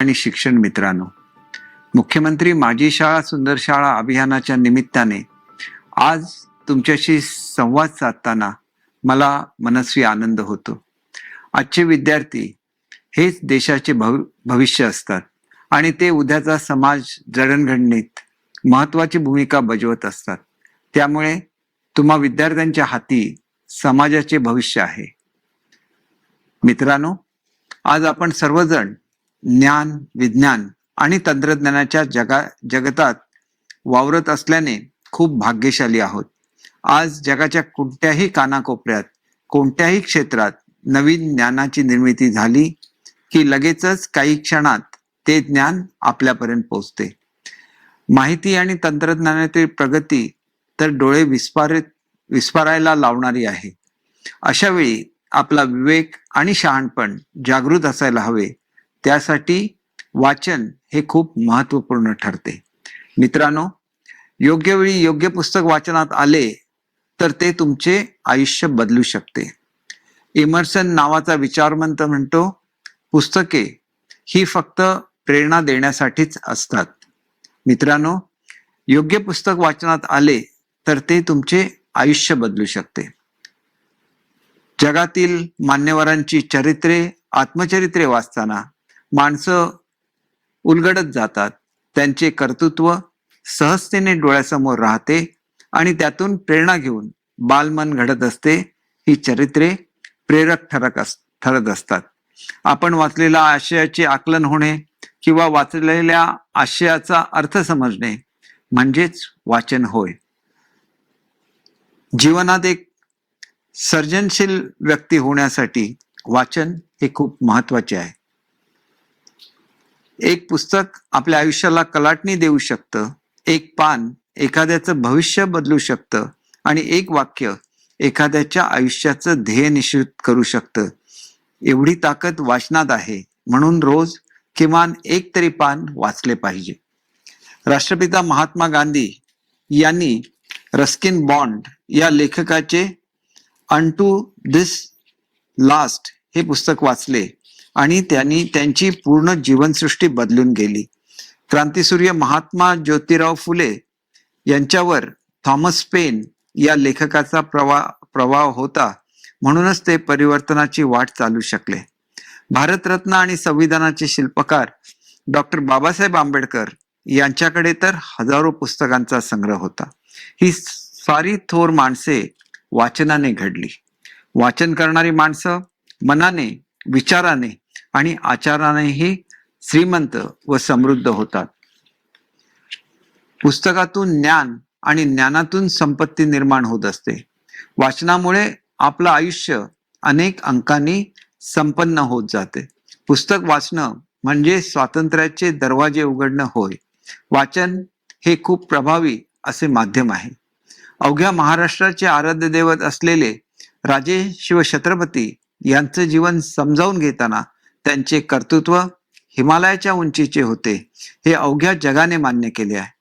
आणि शिक्षण मित्रांनो. मुख्यमंत्री माझी शाळा सुंदर शाळा अभियानाच्या निमित्ताने आज तुमच्याशी संवाद साधताना मला मनस्वी आनंद होतो. आजचे विद्यार्थी हेच देशाचे भव भविष्य असतात आणि ते उद्याचा समाज जडणघडणीत महत्वाची भूमिका बजावत असतात. त्यामुळे तुम्हा विद्यार्थ्यांच्या हाती समाजाचे भविष्य आहे. मित्रांनो आज आपण सर्वजण ज्ञान विज्ञान आणि तंत्रज्ञानाच्या जगा जगतात वावरत असल्याने खूप भाग्यशाली आहोत. आज जगाच्या कोणत्याही कानाकोपऱ्यात कोणत्याही क्षेत्रात नवीन ज्ञानाची निर्मिती झाली की लगेचच काही क्षणात ते ज्ञान आपल्यापर्यंत पोहोचते. माहिती आणि तंत्रज्ञानातील प्रगती तर डोळे विस्फारित विस्फारायला लावणारी आहे. अशा वेळी आपला विवेक आणि शहाणपण जागृत असायला हवे त्यासाठी वाचन हे खूप महत्त्वपूर्ण ठरते. मित्रांनो योग्य वेळी योग्य पुस्तक वाचनात आले तर ते तुमचे आयुष्य बदलू शकते. इमर्सन नावाचा विचारवंत म्हणतो पुस्तके ही फक्त प्रेरणा देण्यासाठीच असतात. मित्रांनो योग्य पुस्तक वाचनात आले तर ते तुमचे आयुष्य बदलू शकते. जगातील मान्यवरांची चरित्रे आत्मचरित्रे वाचताना माणसं उलगडत जातात. त्यांचे कर्तृत्व सहजतेने डोळ्यासमोर राहते आणि त्यातून प्रेरणा घेऊन बालमन घडत असते ही चरित्रे प्रेरक ठरक अस ठरत असतात. आपण वाचलेल्या आशयाचे आकलन होणे किंवा वाचलेल्या आशयाचा अर्थ समजणे म्हणजेच वाचन होय. जीवनात एक सर्जनशील व्यक्ती होण्यासाठी वाचन हे खूप महत्त्वाचे आहे. एक पुस्तक आपल्या आयुष्याला कलाटणी देऊ शकतं एक पान एखाद्याचं भविष्य बदलू शकतं आणि एक वाक्य एखाद्याच्या आयुष्याचं ध्येय निश्चित करू शकतं. एवढी ताकद वाचनात आहे म्हणून रोज किमान एक तरी पान वाचले पाहिजे. राष्ट्रपिता महात्मा गांधी यांनी रस्किन बॉन्ड या लेखकाचे अनटू दिस लास्ट हे पुस्तक वाचले. आणि त्यांनी त्यांची पूर्ण जीवनसृष्टी बदलून गेली. क्रांतीसूर्य महात्मा ज्योतिराव फुले यांच्यावर थॉमस पेन या लेखकाचा प्रवाह प्रभाव होता म्हणूनच ते परिवर्तनाची वाट चालू शकले. भारतरत्न आणि संविधानाचे शिल्पकार डॉक्टर बाबासाहेब आंबेडकर यांच्याकडे तर हजारो पुस्तकांचा संग्रह होता. ही सारी थोर माणसे वाचनाने घडली. वाचन करणारी माणसं मनाने विचाराने आणि आचारानेही श्रीमंत व समृद्ध होतात. पुस्तकातून ज्ञान आणि ज्ञानातून संपत्ती निर्माण होत असते. वाचनामुळे आपलं आयुष्य अनेक अंकांनी संपन्न होत जाते. पुस्तक वाचणं म्हणजे स्वातंत्र्याचे दरवाजे उघडणं होय. वाचन हे खूप प्रभावी असे माध्यम आहे. अवघ्या महाराष्ट्राचे आराध्य दैवत असलेले राजे शिवछत्रपती यांचं जीवन समजावून घेताना त्यांचे कर्तृत्व हिमालयाच्या उंचीचे होते. हे अवघ्या जगाने मान्य केले आहे.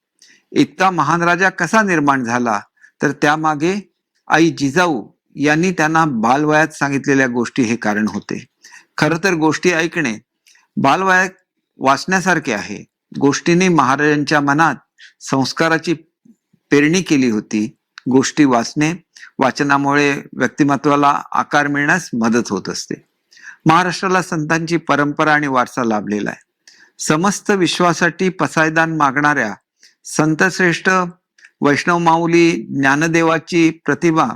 इतका महान राजा कसा निर्माण झाला? तर त्यामागे आई जिजाऊ यांनी त्यांना बालवयात सांगितलेल्या गोष्टी हे कारण होते. खर तर गोष्टी ऐकणे बालवयात वाचण्यासारखे आहे. गोष्टींनी महाराजांच्या मनात संस्काराची पेरणी केली होती. गोष्टी वाचणे वाचनामुळे व्यक्तिमत्वाला आकार मिळण्यास मदत होत असते. महाराष्ट्राला संतांची परंपरा आणि वारसा लाभलेला आहे. समस्त विश्वासाठी पसायदान मागणाऱ्या संतश्रेष्ठ वैष्णव माऊली ज्ञानदेवाची प्रतिभा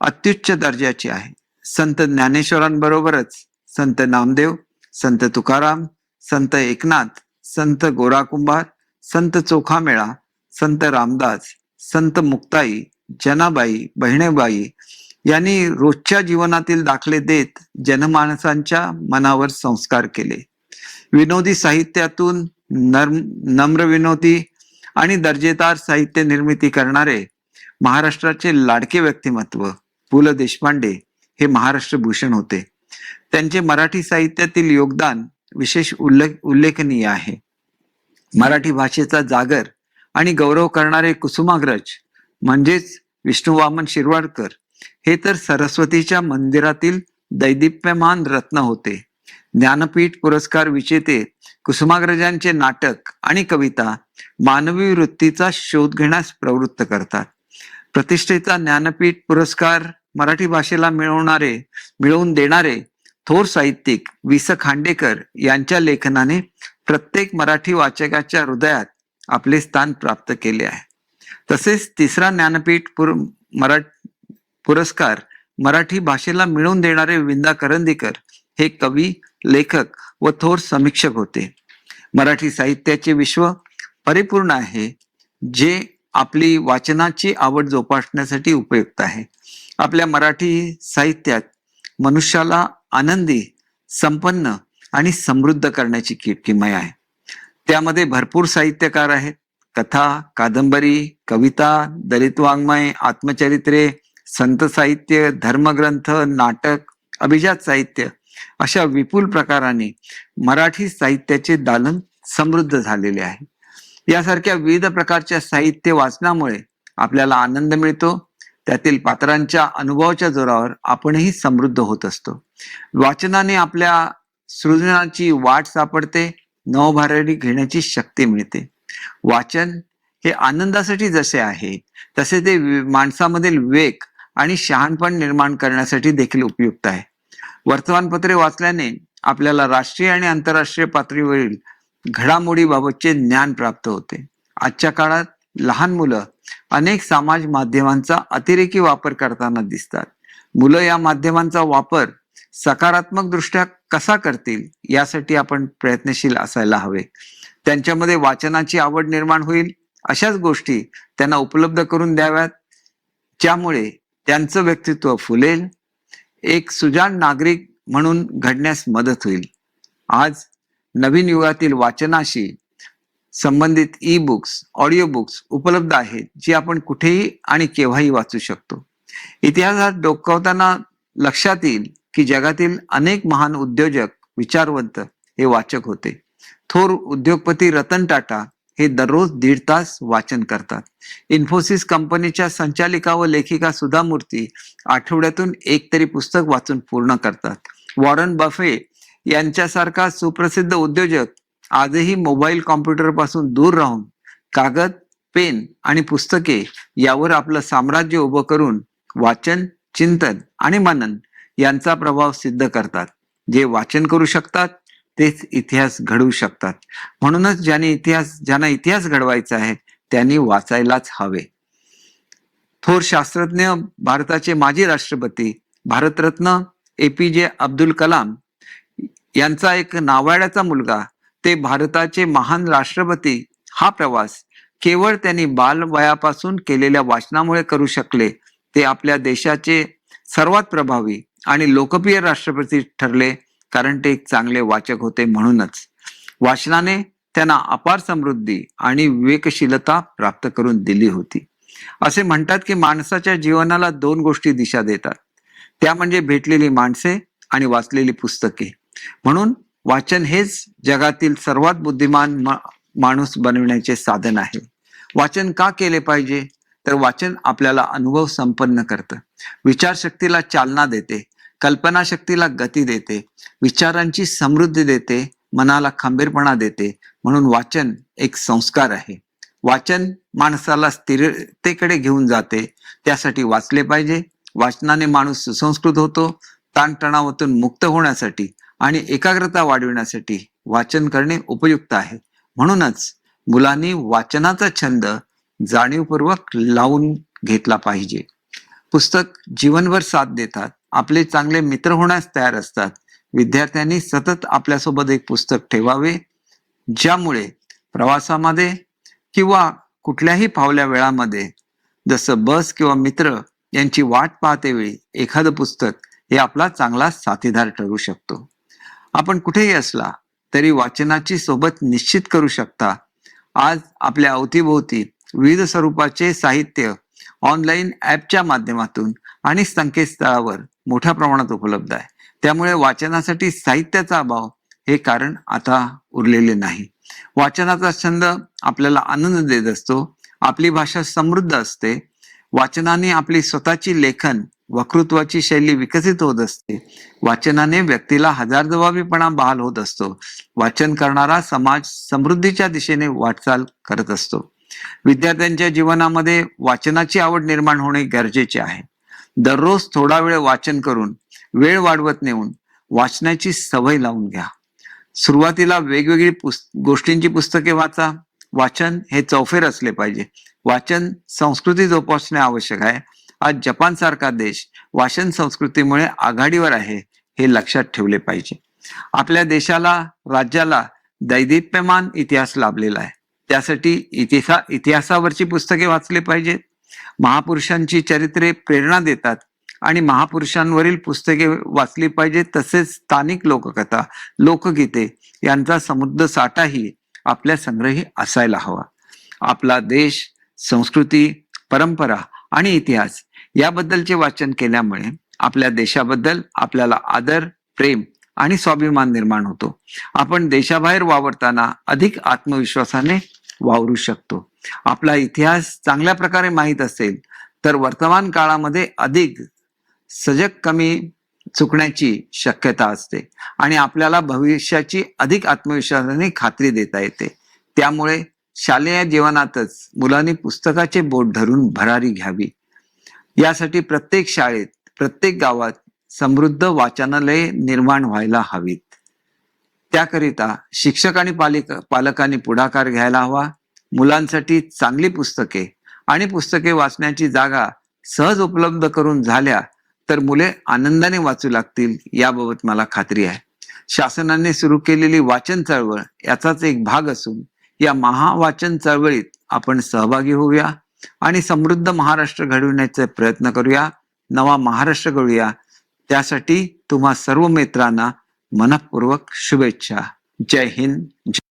अत्युच्च दर्जाची आहे. संत ज्ञानेश्वरांबरोबरच संत नामदेव संत तुकाराम संत एकनाथ संत गोरा कुंभार संत चोखामेळा संत रामदास संत मुक्ताई जनाबाई बहिणेबाई यांनी रोजच्या जीवनातील दाखले देत जनमानसांच्या मनावर संस्कार केले. विनोदी साहित्यातून नर्म नम्र विनोदी आणि दर्जेदार साहित्य निर्मिती करणारे महाराष्ट्राचे लाडके व्यक्तिमत्व पु ल देशपांडे हे महाराष्ट्र भूषण होते. त्यांचे मराठी साहित्यातील योगदान विशेष उल्लेख उल्लेखनीय आहे. मराठी भाषेचा जागर आणि गौरव करणारे कुसुमाग्रज म्हणजेच विष्णू वामन शिरवाडकर हे तर सरस्वतीच्या मंदिरातील दैदिप्यमान रत्न होते. ज्ञानपीठ पुरस्कार विजेते कुसुमाग्रजांचे नाटक आणि कविता मानवी वृत्तीचा शोध घेण्यास प्रवृत्त करतात. प्रतिष्ठेचा ज्ञानपीठ पुरस्कार मराठी भाषेला मिळवणारे मिळवून देणारे थोर साहित्यिक वि स खांडेकर यांच्या लेखनाने प्रत्येक मराठी वाचकाच्या हृदयात आपले स्थान प्राप्त केले आहे. तसेच तिसरा ज्ञानपीठ पुर मरा पुरस्कार मराठी भाषेला मिळवून देणारे विंदा करंदीकर हे कवी लेखक व थोर समीक्षक होते. मराठी साहित्याचे विश्व परिपूर्ण आहे जे आपली वाचनाची आवड जोपासण्यासाठी उपयुक्त आहे. आपल्या मराठी साहित्यात मनुष्याला आनंदी संपन्न आणि समृद्ध करण्याची किटकिमय आहे. त्यामध्ये भरपूर साहित्यकार आहेत. कथा कादंबरी कविता दलित वाङ्मय आत्मचरित्रे संत साहित्य धर्मग्रंथ नाटक अभिजात साहित्य अशा विपुल प्रकाराने मराठी साहित्याचे दालन समृद्ध झालेले आहे. यासारख्या विविध प्रकारच्या साहित्य वाचनामुळे आपल्याला आनंद मिळतो. त्यातील पात्रांच्या अनुभवाच्या जोरावर आपणही समृद्ध होत असतो. वाचनाने आपल्या सृजनाची वाट सापडते. नवभारडी घेण्याची शक्ती मिळते. वाचन हे आनंदासाठी जसे आहे तसे ते माणसामधील वेग आणि शहाणपण निर्माण करण्यासाठी देखील उपयुक्त आहे. वर्तमानपत्रे वाचल्याने आपल्याला राष्ट्रीय आणि आंतरराष्ट्रीय पातळीवरील घडामोडीबाबतचे ज्ञान प्राप्त होते. आजच्या काळात लहान मुलं अनेक समाज माध्यमांचा अतिरेकी वापर करताना दिसतात. मुलं या माध्यमांचा वापर सकारात्मक दृष्ट्या कसा करतील यासाठी आपण प्रयत्नशील असायला हवे. त्यांच्यामध्ये वाचनाची आवड निर्माण होईल अशाच गोष्टी त्यांना उपलब्ध करून द्याव्यात. ज्यामुळे त्यांचं व्यक्तित्व फुलेल. एक सुजाण नागरिक म्हणून घडण्यास मदत होईल. आज नवीन युगातील वाचनाशी संबंधित ई बुक्स ऑडिओ बुक्स उपलब्ध आहेत जी आपण कुठेही आणि केव्हाही वाचू शकतो. इतिहासात डोकावताना लक्षात येईल की जगातील अनेक महान उद्योजक विचारवंत हे वाचक होते. थोर उद्योगपती रतन टाटा हे दररोज दीड तास वाचन करतात. इन्फोसिस कंपनीच्या संचालिका व लेखिका सुधा मूर्ती आठवड्यातून एक तरी पुस्तक वाचून पूर्ण करतात. वॉरन बफे यांच्यासारखा सुप्रसिद्ध उद्योजक आजही मोबाईल कॉम्प्युटरपासून दूर राहून कागद पेन आणि पुस्तके यावर आपलं साम्राज्य उभं करून वाचन चिंतन आणि मनन यांचा प्रभाव सिद्ध करतात. जे वाचन करू शकतात तेच इतिहास घडवू शकतात. म्हणूनच ज्यांनी इतिहास ज्यांना इतिहास घडवायचा आहे त्यांनी वाचायलाच हवे. थोर शास्त्रज्ञ भारताचे माजी राष्ट्रपती भारतरत्न ए पी जे अब्दुल कलाम यांचा एक नावाड्याचा मुलगा ते भारताचे महान राष्ट्रपती हा प्रवास केवळ त्यांनी बालवयापासून केलेल्या वाचनामुळे करू शकले. ते आपल्या देशाचे सर्वात प्रभावी आणि लोकप्रिय राष्ट्रपती ठरले. कारण ते एक चांगले वाचक होते म्हणूनच. वाचनाने त्यांना अपार समृद्धी आणि विवेकशीलता प्राप्त करून दिली होती. असे म्हणतात की माणसाच्या जीवनाला दोन गोष्टी दिशा देतात. त्या म्हणजे भेटलेली माणसे आणि वाचलेली पुस्तके. म्हणून वाचन हेच जगातील सर्वात बुद्धिमान मा- माणूस बनविण्याचे साधन आहे. वाचन का केले पाहिजे? तर वाचन आपल्याला अनुभव संपन्न करतं. विचारशक्तीला चालना देते. कल्पनाशक्तीला गती देते विचारांची समृद्धी देते मनाला खंबीरपणा देते. म्हणून वाचन एक संस्कार आहे. वाचन माणसाला स्थिरतेकडे घेऊन जाते. त्यासाठी वाचले पाहिजे. वाचनाने माणूस सुसंस्कृत होतो. ताणतणावातून मुक्त होण्यासाठी आणि एकाग्रता वाढविण्यासाठी वाचन करणे उपयुक्त आहे. म्हणूनच मुलांनी वाचनाचा छंद जाणीवपूर्वक लावून घेतला पाहिजे. पुस्तक जीवनभर साथ देतात. आपले चांगले मित्र होण्यास तयार असतात. विद्यार्थ्यांनी सतत आपल्यासोबत एक पुस्तक ठेवावे ज्यामुळे प्रवासामध्ये किंवा कुठल्याही फावल्या वेळामध्ये जसं बस किंवा मित्र यांची वाट पाहते वेळी एखादं पुस्तक हे आपला चांगला साथीदार ठरू शकतो. आपण कुठेही असला तरी वाचनाची सोबत निश्चित करू शकता. आज आपल्या अवतीभोवती विविध स्वरूपाचे साहित्य ऑनलाईन ऍपच्या माध्यमातून आणि संकेतस्थळावर मोठ्या प्रमाणात उपलब्ध आहे. त्यामुळे वाचनासाठी साहित्याचा अभाव हे कारण आता उरलेले नाही. वाचनाचा छंद आपल्याला आनंद देत असतो आपली भाषा समृद्ध असते वाचनाने आपली स्वतःची लेखन वक्तृत्वाची शैली विकसित होत असते वाचनाने व्यक्तीला हजार जबाबीपणा बहाल होत असतो वाचन करणारा समाज समृद्धीच्या दिशेने वाटचाल करत असतो. विद्यार्थ्यांच्या जीवनामध्ये वाचनाची आवड निर्माण होणे गरजेचे आहे. दररोज थोडा वेळ वाचन करून वेळ वाढवत नेऊन वाचनाची सवय लावून घ्या. सुरुवातीला वेगवेगळी पुस्त गोष्टींची पुस्तके वाचा. वाचन हे चौफेर असले पाहिजे. वाचन संस्कृती जोपासणे आवश्यक आहे. आज जपान सारखा देश वाचन संस्कृतीमुळे आघाडीवर आहे हे लक्षात ठेवले पाहिजे. आपल्या देशाला राज्याला दैदिप्यमान इतिहास लाभलेला आहे. त्यासाठी इतिहा इतिहासावरची पुस्तके वाचली पाहिजेत. महापुरुषांची चरित्रे प्रेरणा देतात आणि महापुरुषांवरील पुस्तके वाचली पाहिजेत. तसेच स्थानिक लोककथा लोकगीते यांचा समृद्ध साठाही आपल्या संग्रही असायला हवा. आपला देश संस्कृती परंपरा आणि इतिहास याबद्दलचे वाचन केल्यामुळे आपल्या देशाबद्दल आपल्याला आदर प्रेम आणि स्वाभिमान निर्माण होतो. आपण देशाबाहेर वावरताना अधिक आत्मविश्वासाने वावरू शकतो. आपला इतिहास चांगल्या प्रकारे माहीत असेल तर वर्तमान काळामध्ये अधिक सजग कमी चुकण्याची शक्यता असते आणि आपल्याला भविष्याची अधिक आत्मविश्वासाने खात्री देता येते. त्यामुळे शालेय जीवनातच मुलांनी पुस्तकाचे बोट धरून भरारी घ्यावी. यासाठी प्रत्येक शाळेत प्रत्येक गावात समृद्ध वाचनालये निर्माण व्हायला हवीत. त्याकरिता शिक्षक आणि पालिक पालकांनी पुढाकार घ्यायला हवा. मुलांसाठी चांगली पुस्तके आणि पुस्तके वाचण्याची जागा सहज उपलब्ध करून झाल्या तर मुले आनंदाने वाचू लागतील याबाबत मला खात्री आहे. शासनाने सुरू केलेली वाचन चळवळ याचाच एक भाग असून या महावाचन चळवळीत आपण सहभागी होऊया आणि समृद्ध महाराष्ट्र घडविण्याचा प्रयत्न करूया. नवा महाराष्ट्र घडूया त्यासाठी तुम्हा सर्व मित्रांना मनपूर्वक शुभेच्छा. जय हिंद